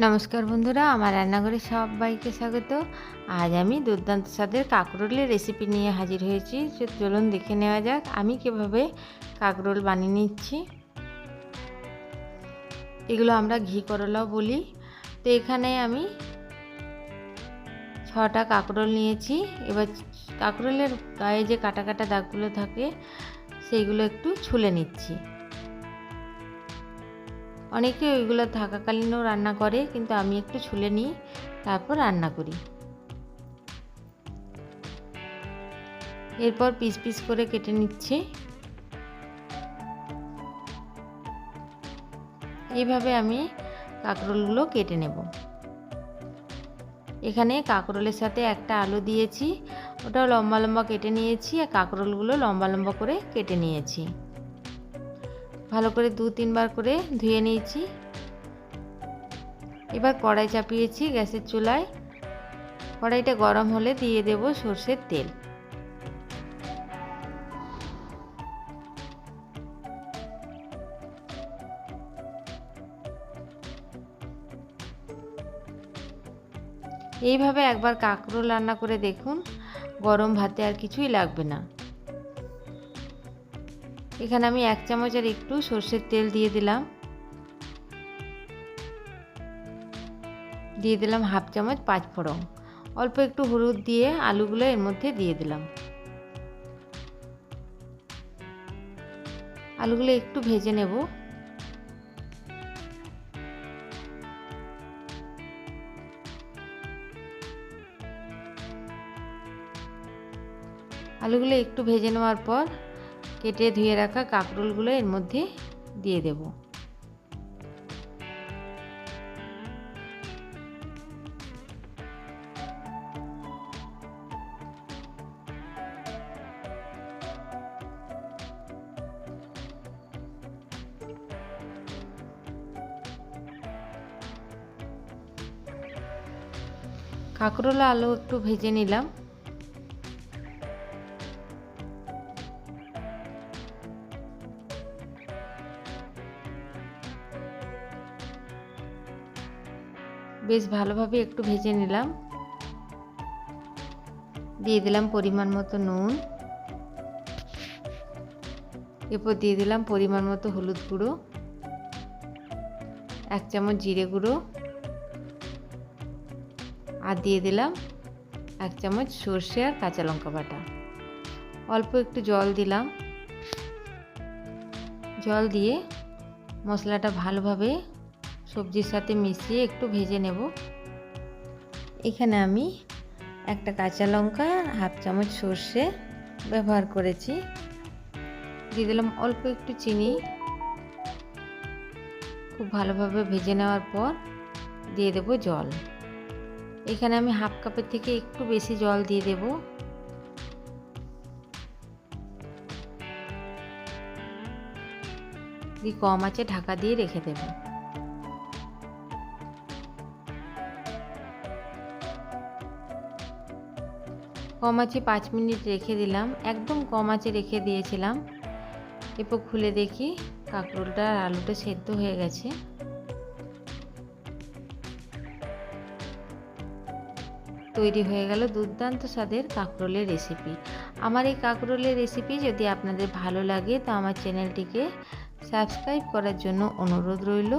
নমস্কার বন্ধুরা, আমার রান্নাঘরে সবাইকে স্বাগত। আজ আমি দুর্দান্ত স্বাদের কাঁকরোলের রেসিপি নিয়ে হাজির হয়েছি। সে চলুন দেখে নেওয়া যাক, আমি কীভাবে কাঁকরোল বানিয়ে নিচ্ছি। এগুলো আমরা ঘি করলাও বলি। তো এখানে আমি ছটা কাঁকরোল নিয়েছি। এবার কাঁকরোলের গায়ে যে কাটা কাটা দাগগুলো থাকে, সেইগুলো একটু ছুলে নিচ্ছি। অনেকে ওইগুলো থাকাকালীনও রান্না করে, কিন্তু আমি একটু ছুলে নিই, তারপর রান্না করি। এরপর পিস পিস করে কেটে নিচ্ছি। এইভাবে আমি কাঁকরোলগুলো কেটে নেব। এখানে কাঁকরোলের সাথে একটা আলু দিয়েছি, ওটাও লম্বা লম্বা কেটে নিয়েছি, আর কাঁকরোলগুলো লম্বা লম্বা করে কেটে নিয়েছি। ভালো করে দু তিনবার করে ধুয়ে নিয়েছি। এবার কড়াই চাপিয়েছি গ্যাসের চুলায়। কড়াইটা গরম হলে দিয়ে দেব সর্ষের তেল। এইভাবে একবার কাঁকরোল রান্না করে দেখুন, গরম ভাতে আর কিছুই লাগবে না। এখানে আমি এক চামচের একটু সর্ষের তেল দিয়ে দিলাম। দিয়ে দিলাম হাফ চামচ পাঁচ ফোড়ন। অল্প একটু হলুদ দিয়ে আলুগুলো এর মধ্যে দিয়ে দিলাম। আলুগুলো একটু ভেজে নেব। আলুগুলো একটু ভেজে নেওয়ার পর কেটে ধুয়ে রাখা কাঁকরোলগুলো এর মধ্যে দিয়ে দেব। কাঁকরোল আলু একটু ভেজে নিলাম। বেশ ভালোভাবে একটু ভেজে নিলাম। দিয়ে দিলাম পরিমাণ মতো নুন। এরপর দিয়ে দিলাম পরিমাণ মতো হলুদ গুঁড়ো। এক চামচ জিরে গুঁড়ো। আর দিয়ে দিলাম এক চামচ সর্ষে আর কাঁচা লঙ্কা বাটা। অল্প একটু জল দিলাম। জল দিয়ে মশলাটা ভালোভাবে সবজির সাথে মিশিয়ে একটু ভেজে নেব। এখানে আমি একটা কাঁচা লঙ্কা, হাফ চামচ সর্ষে ব্যবহার করেছি। দিয়ে দিলাম অল্প একটু চিনি। খুব ভালোভাবে ভেজে নেওয়ার পর দিয়ে দেব জল। এখানে আমি হাফ কাপের থেকে একটু বেশি জল দিয়ে দেব। দিয়ে কম আছে ঢাকা দিয়ে রেখে দেবো। কম আছে পাঁচ মিনিট রেখে দিলাম, একদম কম আছে রেখে দিয়েছিলাম। এরপর খুলে দেখি কাঁকরোলটা আর আলুটা সেদ্ধ হয়ে গেছে। তৈরি হয়ে গেল দুর্দান্ত স্বাদের কাঁকরোলের রেসিপি। আমার এই কাঁকরোলের রেসিপি যদি আপনাদের ভালো লাগে, তো আমার চ্যানেলটিকে সাবস্ক্রাইব করার জন্য অনুরোধ রইল।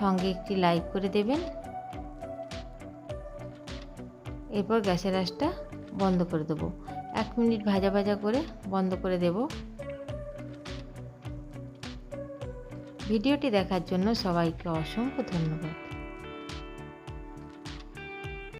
সঙ্গে একটি লাইক করে দেবেন। এরপর গ্যাসের আঁচটা বন্ধ করে দেবো। এক মিনিট ভাজা ভাজা করে বন্ধ করে দেব। ভিডিওটি দেখার জন্য সবাইকে অসংখ্য ধন্যবাদ।